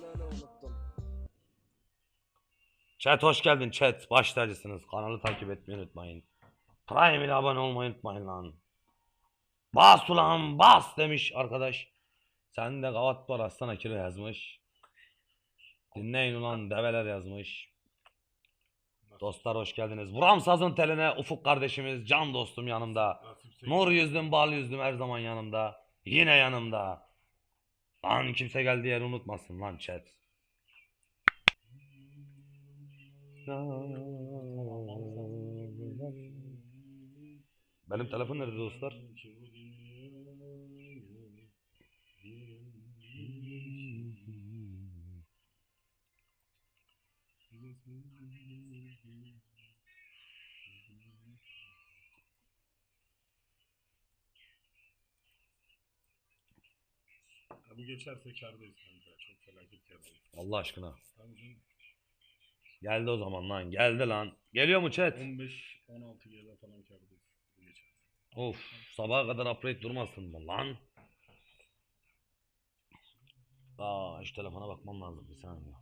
söyle unuttum. Chat hoş geldin chat. Baş tacısınız. Kanalı takip etmeyi unutmayın. Prime ile abone olmayı unutmayın lan. Bas ulan bas demiş arkadaş. Sen de kavat var aslan akire yazmış. Dinleyin ulan develer yazmış. Dostlar hoş geldiniz. Vuram sazın teline Ufuk kardeşimiz can dostum yanımda. Nur yüzdüm bal yüzdüm her zaman yanımda. Yine yanımda. Lan kimse geldiği yeri unutmasın lan chat. Benim telefon nerede dostlar? Bu geçerse kârdayız kanka. Çok felaket kârdayız. Allah aşkına. Tamam canım. Geldi o zaman lan. Geldi lan. Geliyor mu chat? 15-16 GB falan kârdayız. Bu geçerse. Of. Sabaha kadar upgrade durmasın mı lan? Aa şu telefona bakmam lazım bir saniye.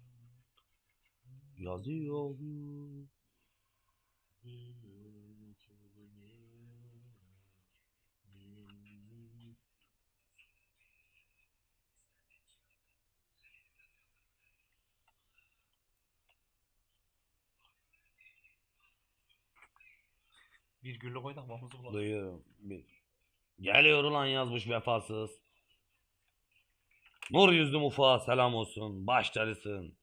Yazıyor. Virgülle koy da bulalım. Duyuyorum. Bir. Geliyor ulan yazmış vefasız. Nur yüzlü mufa selam olsun. Başlarısın.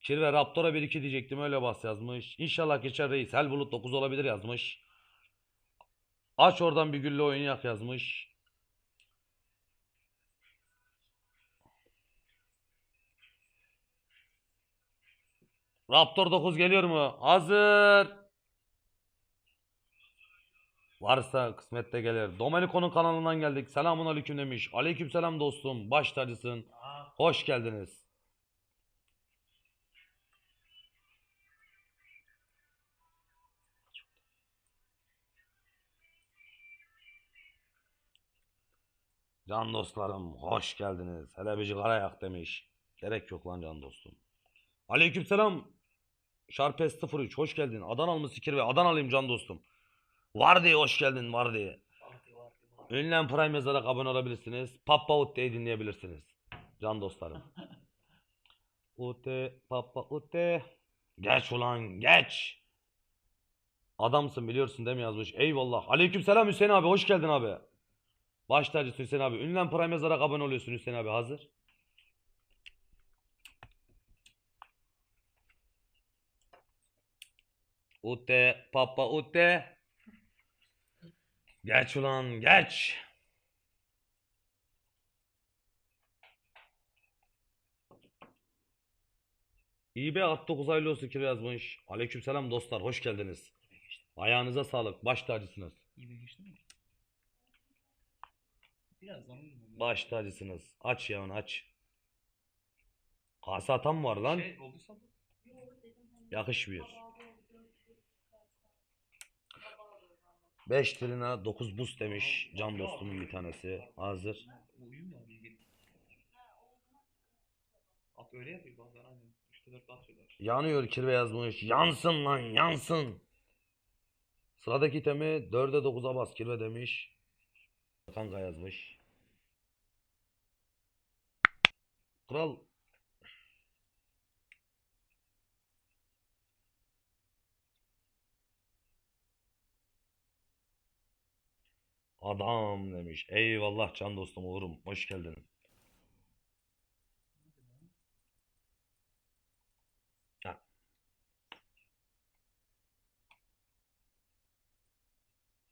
Kir ve Raptor'a 1-2 diyecektim öyle bas yazmış. İnşallah geçer reis. Hel bulut 9 olabilir yazmış. Aç oradan bir gülle oynayak yazmış. Raptor 9 geliyor mu? Hazır. Varsa kısmette gelir. Domenico'nun kanalından geldik. Selamun aleyküm demiş. Aleyküm selam dostum. Baş tacısın. Hoş geldiniz. Can dostlarım hoş geldiniz. Hele bir cigara yak demiş. Gerek yok lan can dostum. Aleyküm selam. Sharpes 03 hoş geldin. Adanalı mı sikir ve Adanalıyım can dostum. Var diye hoş geldin var diye. Ünlem Prime yazarak abone olabilirsiniz. Papa Utte'yi dinleyebilirsiniz. Can dostlarım. Utte, Papa Utte. Geç ulan geç. Adamsın biliyorsun değil mi yazmış. Eyvallah. Aleykümselam Hüseyin abi hoş geldin abi. Baş tacısı Hüseyin abi. Ünlem Prime yazarak abone oluyorsun Hüseyin abi hazır. Utte, Papa Utte. Geç ulan geç. İyi be 69 aylı olsun kilo yazmış. Aleykümselam dostlar hoş geldiniz. Ayağınıza sağlık baş tacısınız. İyi geçti mi? Biraz zaman? Baş tacısınız. Aç yavun aç. Kasa atan var lan? Şey olduysa. Yakışmıyor. 5 trina 9 buz demiş can dostumun bir tanesi. Hazır. At öyle yapıyor bazen aynen. 3'te 4 atıyorlar. Yanıyor kirve yazmış. Yansın lan yansın. Sıradaki temi 4'e 9'a bas kirve demiş. Kanka yazmış. Kral Adam demiş. Eyvallah can dostum olurum. Hoş geldin.